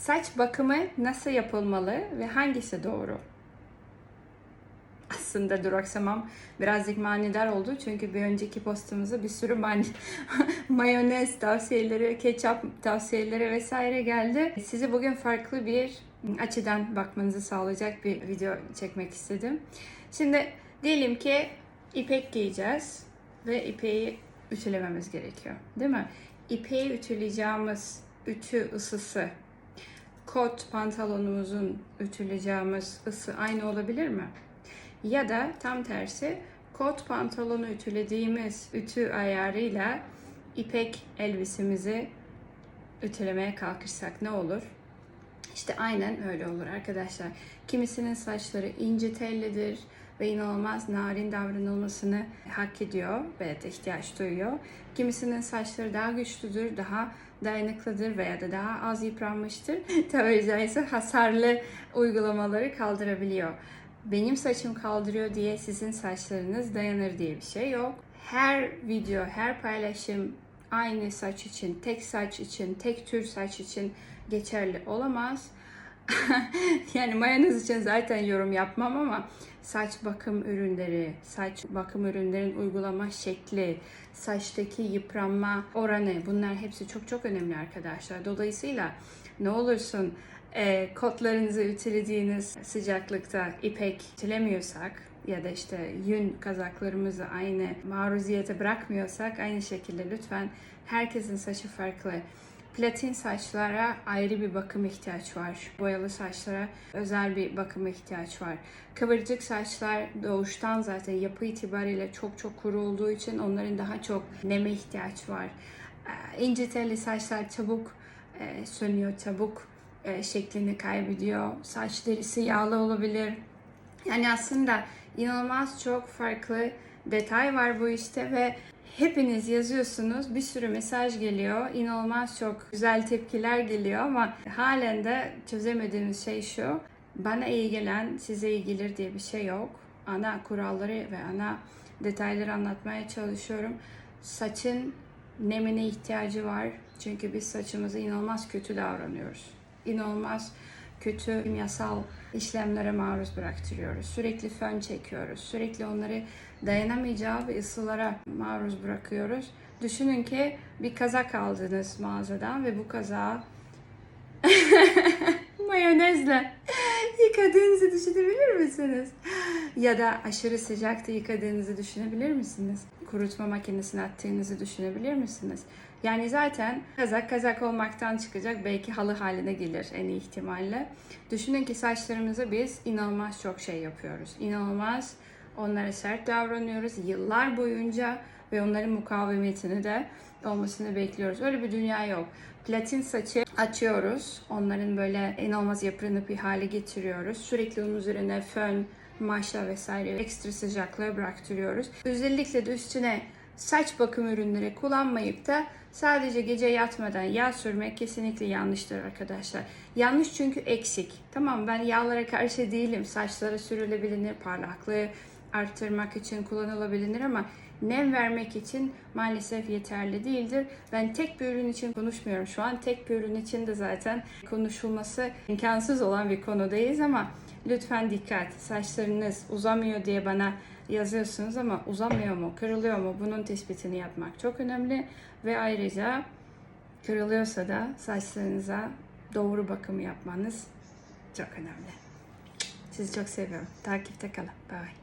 Saç bakımı nasıl yapılmalı ve hangisi doğru? Aslında duraksamam birazcık manidar oldu çünkü bir önceki postumuzda bir sürü mani mayonez tavsiyeleri, ketçap tavsiyeleri vesaire geldi. Size bugün farklı bir açıdan bakmanızı sağlayacak bir video çekmek istedim. Şimdi diyelim ki ipek giyeceğiz ve ipeği ütülememiz gerekiyor. Değil mi? İpeği ütüleyeceğimiz ütü ısısı kot pantolonumuzun ütüleyeceğimiz ısı aynı olabilir mi? Ya da tam tersi kot pantolonu ütülediğimiz ütü ayarıyla ipek elbisemizi ütülemeye kalkırsak ne olur? İşte aynen öyle olur arkadaşlar. Kimisinin saçları ince tellidir ve inanılmaz narin davranılmasını hak ediyor ve ihtiyaç duyuyor. Kimisinin saçları daha güçlüdür, daha dayanıklıdır veya da daha az yıpranmıştır. Tabiri caizse hasarlı uygulamaları kaldırabiliyor. Benim saçım kaldırıyor diye sizin saçlarınız dayanır diye bir şey yok. Her video, her paylaşım aynı saç için, tek saç için, tek tür saç için geçerli olamaz. yani mayonez için zaten yorum yapmam ama saç bakım ürünleri, saç bakım ürünlerin uygulama şekli, saçtaki yıpranma oranı bunlar hepsi çok çok önemli arkadaşlar. Dolayısıyla ne olursun e, kotlarınızı ütülediğiniz sıcaklıkta ipek ütülemiyorsak ya da işte yün kazaklarımızı aynı maruziyete bırakmıyorsak aynı şekilde lütfen herkesin saçı farklı. Platin saçlara ayrı bir bakım ihtiyaç var. Boyalı saçlara özel bir bakım ihtiyaç var. Kıvırcık saçlar doğuştan zaten yapı itibariyle çok çok kuru olduğu için onların daha çok neme ihtiyaç var. Ee, İnce telli saçlar çabuk e, sönüyor, çabuk e, şeklini kaybediyor. Saç derisi yağlı olabilir. Yani aslında inanılmaz çok farklı detay var bu işte ve hepiniz yazıyorsunuz. Bir sürü mesaj geliyor. İnanılmaz çok güzel tepkiler geliyor ama halen de çözemediğimiz şey şu. Bana iyi gelen size iyi gelir diye bir şey yok. Ana kuralları ve ana detayları anlatmaya çalışıyorum. Saçın nemine ihtiyacı var. Çünkü biz saçımızı inanılmaz kötü davranıyoruz. İnanılmaz kötü kimyasal işlemlere maruz bıraktırıyoruz. Sürekli fön çekiyoruz. Sürekli onları dayanamayacağı bir ısılara maruz bırakıyoruz. Düşünün ki bir kazak aldınız mağazadan ve bu kazağı mayonezle yıkadığınızı düşünebilir misiniz? Ya da aşırı sıcakta yıkadığınızı düşünebilir misiniz? Kurutma makinesine attığınızı düşünebilir misiniz? Yani zaten kazak kazak olmaktan çıkacak belki halı haline gelir en iyi ihtimalle. Düşünün ki saçlarımıza biz inanılmaz çok şey yapıyoruz. İnanılmaz onlara sert davranıyoruz yıllar boyunca ve onların mukavemetini de olmasını bekliyoruz. Öyle bir dünya yok. Platin saçı açıyoruz. Onların böyle inanılmaz yıpranıp bir hale getiriyoruz. Sürekli onun üzerine fön, maşa vesaire ekstra sıcaklığı bıraktırıyoruz. Özellikle de üstüne saç bakım ürünleri kullanmayıp da sadece gece yatmadan yağ sürmek kesinlikle yanlıştır arkadaşlar. Yanlış çünkü eksik. Tamam ben yağlara karşı değilim. Saçlara sürülebilir, parlaklığı arttırmak için kullanılabilir ama nem vermek için maalesef yeterli değildir. Ben tek bir ürün için konuşmuyorum. Şu an tek bir ürün için de zaten konuşulması imkansız olan bir konudayız ama lütfen dikkat. Saçlarınız uzamıyor diye bana yazıyorsunuz ama uzamıyor mu, kırılıyor mu bunun tespitini yapmak çok önemli ve ayrıca kırılıyorsa da saçlarınıza doğru bakım yapmanız çok önemli. Sizi çok seviyorum. Takipte kalın. Bye.